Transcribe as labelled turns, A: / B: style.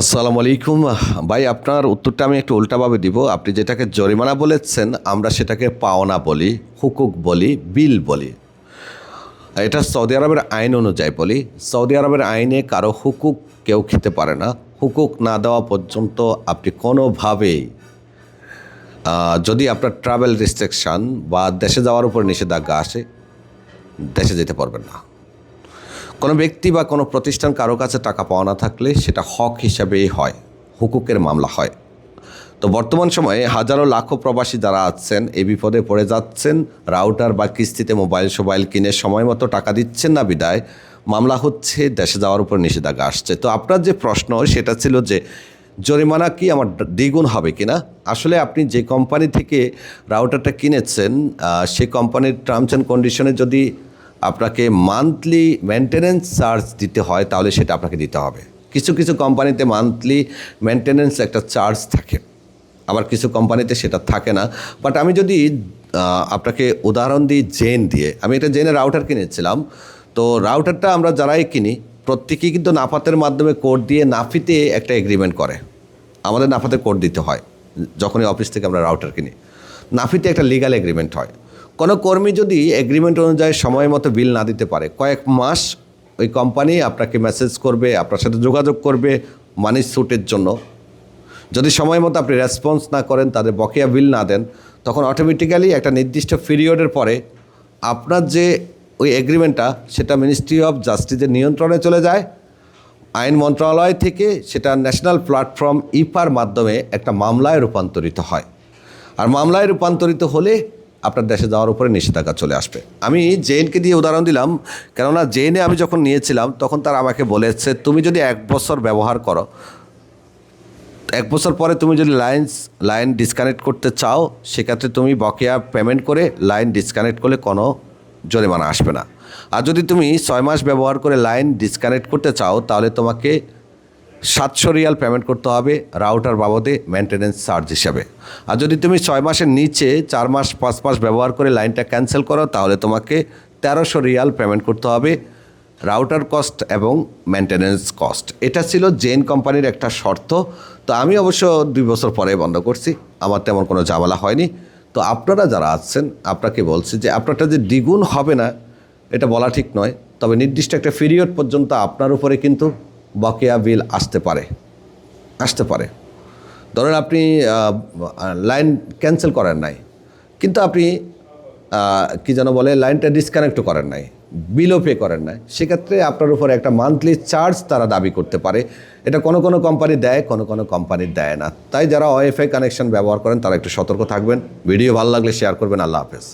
A: আসসালামু আলাইকুম। ভাই, আপনার উত্তরটা আমি একটু উল্টাভাবে দিব। আপনি যেটাকে জরিমানা বলেছেন, আমরা সেটাকে পাওনা বলি, হুকুক বলি, বিল বলি। এটা সৌদি আরবের আইন অনুযায়ী বলি। সৌদি আরবের আইনে কারও হুকুক কেউ খেতে পারে না। হুকুক না দেওয়া পর্যন্ত আপনি কোনোভাবেই যদি আপনার ট্রাভেল রেস্ট্রিকশান বা দেশে যাওয়ার উপর নিষেধাজ্ঞা আসে, দেশে যেতে পারবেন না। কোনো ব্যক্তি বা কোনো প্রতিষ্ঠান কারও কাছে টাকা পাওয়া না থাকলে সেটা হক হিসাবেই হয়, হুকুকের মামলা হয়। তো বর্তমান সময়ে হাজারো লাখো প্রবাসী যারা আছেন, এই বিপদে পড়ে যাচ্ছেন, রাউটার বা কিস্তিতে মোবাইল সোবাইল কিনে সময় মতো টাকা দিচ্ছেন না বিদায়, মামলা হচ্ছে দেশে যাওয়ার উপর নিষেধাজ্ঞা আসছে। তো আপনার যে প্রশ্ন, সেটা ছিল যে জরিমানা কি আমার দ্বিগুণ হবে কি না আসলে আপনি যে কোম্পানি থেকে রাউটারটা কিনেছেন সেই কোম্পানির টার্মস অ্যান্ড কন্ডিশনে যদি আপনাকে মান্থলি মেনটেনেন্স চার্জ দিতে হয়, তাহলে সেটা আপনাকে দিতে হবে। কিছু কিছু কোম্পানিতে মান্থলি মেনটেনেন্স একটা চার্জ থাকে। আবার কিছু কোম্পানিতে সেটা থাকে না। বাট আমি যদি আপনাকে উদাহরণ দিই জেন দিয়ে। আমি একটা জেনের রাউটার কিনেছিলাম। তো রাউটারটা আমরা যারাই কিনি, প্রত্যেকেই কিন্তু নাফাতের মাধ্যমে কোড দিয়ে নাফিতে একটা এগ্রিমেন্ট করে। আমাদের নাফাতে কোড দিতে হয়, যখনই অফিস থেকে আমরা রাউটার কিনি। নাফিতে একটা লিগাল এগ্রিমেন্ট হয়। কোনো কর্মী যদি এগ্রিমেন্ট অনুযায়ী সময় মতো বিল না দিতে পারে, কয়েক মাস ওই কোম্পানি আপনাকে মেসেজ করবে, আপনার সাথে যোগাযোগ করবে মানি স্যুটের জন্য। যদি সময় মতো আপনি রেসপন্স না করেন, তাদের বকেয়া বিল না দেন, তখন অটোমেটিক্যালি একটা নির্দিষ্ট পিরিয়ডের পরে আপনার যে ওই এগ্রিমেন্টটা সেটা মিনিস্ট্রি অফ জাস্টিসের নিয়ন্ত্রণে চলে যায়। আইন মন্ত্রণালয় থেকে সেটা ন্যাশনাল প্ল্যাটফর্ম ইপার মাধ্যমে একটা মামলায় রূপান্তরিত হয়। আর মামলায় রূপান্তরিত হলে আপনার দেশে যাওয়ার উপরে নিষেধাজ্ঞা চলে আসবে। আমি জেনকে দিয়ে উদাহরণ দিলাম, কেননা জেনে আমি যখন নিয়েছিলাম, তখন তারা আমাকে বলেছে, তুমি যদি এক বছর ব্যবহার করো, এক বছর পরে তুমি যদি লাইন লাইন ডিসকানেক্ট করতে চাও, সেক্ষেত্রে তুমি বকেয়া পেমেন্ট করে লাইন ডিসকানেক্ট করলে কোনো জরিমানা আসবে না। আর যদি তুমি ছয় মাস ব্যবহার করে লাইন ডিসকানেক্ট করতে চাও, তাহলে তোমাকে সাতশো রিয়াল পেমেন্ট করতে হবে রাউটার বাবদে মেনটেনেন্স চার্জ হিসাবে। আর যদি তুমি ছয় মাসের নিচে চার মাস, পাঁচ মাস ব্যবহার করে লাইনটা ক্যান্সেল করো, তাহলে তোমাকে তেরোশো রিয়াল পেমেন্ট করতে হবে রাউটার কস্ট এবং মেনটেনেন্স কস্ট এটা ছিল জেন কোম্পানির একটা শর্ত। তো আমি অবশ্য দুই বছর পরে বন্ধ করছি। আমার তেমন কোনো ঝামেলা হয়নি। তো আপনারা যারা আছেন, আপনাকে বলছি যে আপনারটা যে দ্বিগুণ হবে না, এটা বলা ঠিক নয়। তবে নির্দিষ্ট একটা পিরিয়ড পর্যন্ত আপনার উপরে কিন্তু বকেয়া বিল আসতে পারে আসতে পারে। ধরেন আপনি লাইন ক্যান্সেল করেন নাই, কিন্তু আপনি কি যেন বলে, লাইনটা ডিসকানেক্টও করেন নাই, বিলও পে করেন নাই, সেক্ষেত্রে আপনার উপরে একটা মান্থলি চার্জ তারা দাবি করতে পারে। এটা কোনো কোনো কোম্পানি দেয়, কোনো কোনো কোম্পানি দেয় না। তাই যারা ওয়াইফাই কানেকশন ব্যবহার করেন, তারা একটু সতর্ক থাকবেন। ভিডিও ভালো লাগলে শেয়ার করবেন। আল্লাহ হাফেজ।